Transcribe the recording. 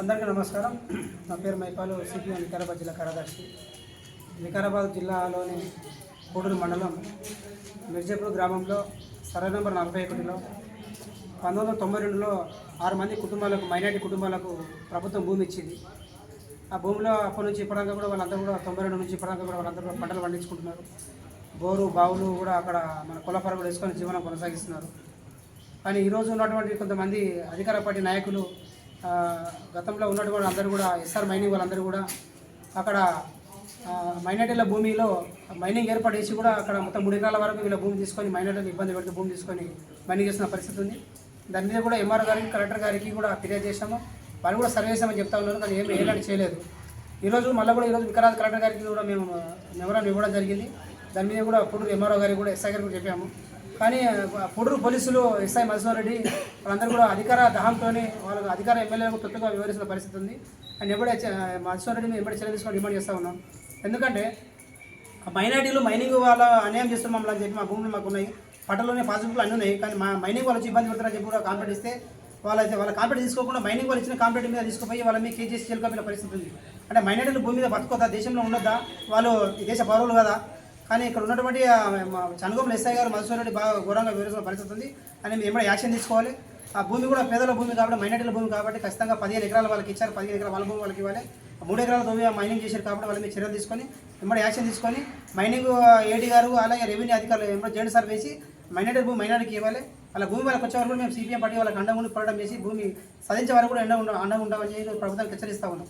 అందరికీ నమస్కారం. నా పేరు మైపాలు సిపిఎం వికారాబాద్ జిల్లా కార్యదర్శి. వికారాబాద్ జిల్లాలోని కోడూరు మండలం మిర్జాపూర్ గ్రామంలో సర్వే నెంబర్ నలభై ఒకటిలో పంతొమ్మిది వందల తొంభై రెండులో ఆరు మంది కుటుంబాలకు మైనార్టీ కుటుంబాలకు ప్రభుత్వం భూమి ఇచ్చింది. ఆ భూమిలో అప్పటి నుంచి ఇప్పటిదాకా కూడా వాళ్ళందరూ కూడా తొంభై రెండు నుంచి ఇప్పటిదాకా కూడా వాళ్ళందరూ కూడా పంటలు పండించుకుంటున్నారు. బోరు బావులు కూడా అక్కడ మన కులపర కూడా వేసుకొని జీవనం కొనసాగిస్తున్నారు. కానీ ఈరోజు ఉన్నటువంటి కొంతమంది అధికార పార్టీ నాయకులు గతంలో ఉన్నటువంటి అందరూ కూడా ఎస్ఆర్ మైనింగ్ వాళ్ళందరూ కూడా అక్కడ మైనార్టీల భూమిలో మైనింగ్ ఏర్పాటు చేసి కూడా అక్కడ మొత్తం మూడు ఎకరాల వరకు వీళ్ళ భూమి తీసుకొని మైనార్టీలు ఇబ్బంది పెడితే భూమి తీసుకొని మైనింగ్ చేసిన పరిస్థితి ఉంది. దాని మీద కూడా ఎంఆర్ గారికి కలెక్టర్ గారికి కూడా ఫిర్యాదు చేశాము. వాళ్ళు కూడా సర్వే చేసామని చెప్తా ఉన్నారు కానీ ఏమి ఏలాంటి చేయలేదు. ఈరోజు మళ్ళీ కూడా ఈరోజు వికరాజ్ కలెక్టర్ గారికి కూడా మేము మెమరాన్ని ఇవ్వడం జరిగింది. దాని మీద కూడా పుడూరు ఎంఆర్ఓ గారికి కూడా ఎస్ఐ గారికి కూడా చెప్పాము. కానీ పుడూరు పోలీసులు ఎస్ఐ మధుసూర్ రెడ్డి వాళ్ళందరూ కూడా అధికార దహంతోనే వాళ్ళకు అధికార ఎమ్మెల్యేలకు తొత్తుగా వివరిస్తున్న పరిస్థితి ఉంది. అండ్ ఎప్పుడే మధుసూర్ రెడ్డిని ఎప్పుడే చర్య తీసుకొని డిమాండ్ చేస్తూ ఉన్నాం. ఎందుకంటే ఆ మైనార్టీలు మైనింగ్ వాళ్ళ అన్యాయం చేస్తున్న మమ్మల్ని అని చెప్పి మా భూములు మాకు ఉన్నాయి. పట్టలోనే పాస్బుక్లు అన్నీ ఉన్నాయి. కానీ మా మైనింగ్ వాళ్ళు ఇబ్బంది పెడతారని చెప్పి కూడా కాంప్లైంట్ ఇస్తే వాళ్ళైతే వాళ్ళ కాంప్లైంట్ తీసుకోకుండా మైనింగ్ వాళ్ళు ఇచ్చిన కాంప్లైంట్ మీద తీసుకుపోయి వాళ్ళ మీద కేజీఎస్ చేరుకోపిన పరిస్థితి ఉంది. అంటే మైనార్టీలు భూమి మీద బతుకోదా దేశంలో ఉండొద్దా వాళ్ళు దేశ పౌరులు కదా? కానీ ఇక్కడ ఉన్నటువంటి ఆ, ఎస్ఐ గారు మధుసూర్ రెడ్డి బాగా ఘోరంగా వివరిస్తున్న పరిస్థితి ఉంది. అని మేము ఏమైనా యాక్షన్ తీసుకోవాలి. ఆ భూమి కూడా పేదల భూమి కాబట్టి మైనార్టీల భూమి కాబట్టి ఖచ్చితంగా పదిహేను ఎకరాల వాళ్ళకి ఇచ్చారు పదిహేను ఎకరాల వాళ్ళ భూమి వాళ్ళకి ఇవ్వాలి. మూడు ఎకరాల భూమి మైనింగ్ చేశారు కాబట్టి వాళ్ళ మీద చర్యలు తీసుకొని ఇమ్మడి యాక్షన్ తీసుకొని మైనింగ్ ఏడీ గారు అలాగే రెవెన్యూ అధికారులు ఎమ్మడి జెండ్ సార్ వేసి మైనార్టీ భూమి మైనార్టీకి ఇవ్వాలి. వాళ్ళ భూమి వాళ్ళకి వచ్చే వరకు మేము సిపిఎం పార్టీ వాళ్ళకి అండగా ఉండి పోరాటం చేసి భూమి సాధించే వరకు కూడా ఎండ ఉండ అండగా ఉంటామని ప్రభుత్వానికి హెచ్చరిస్తా ఉన్నాం.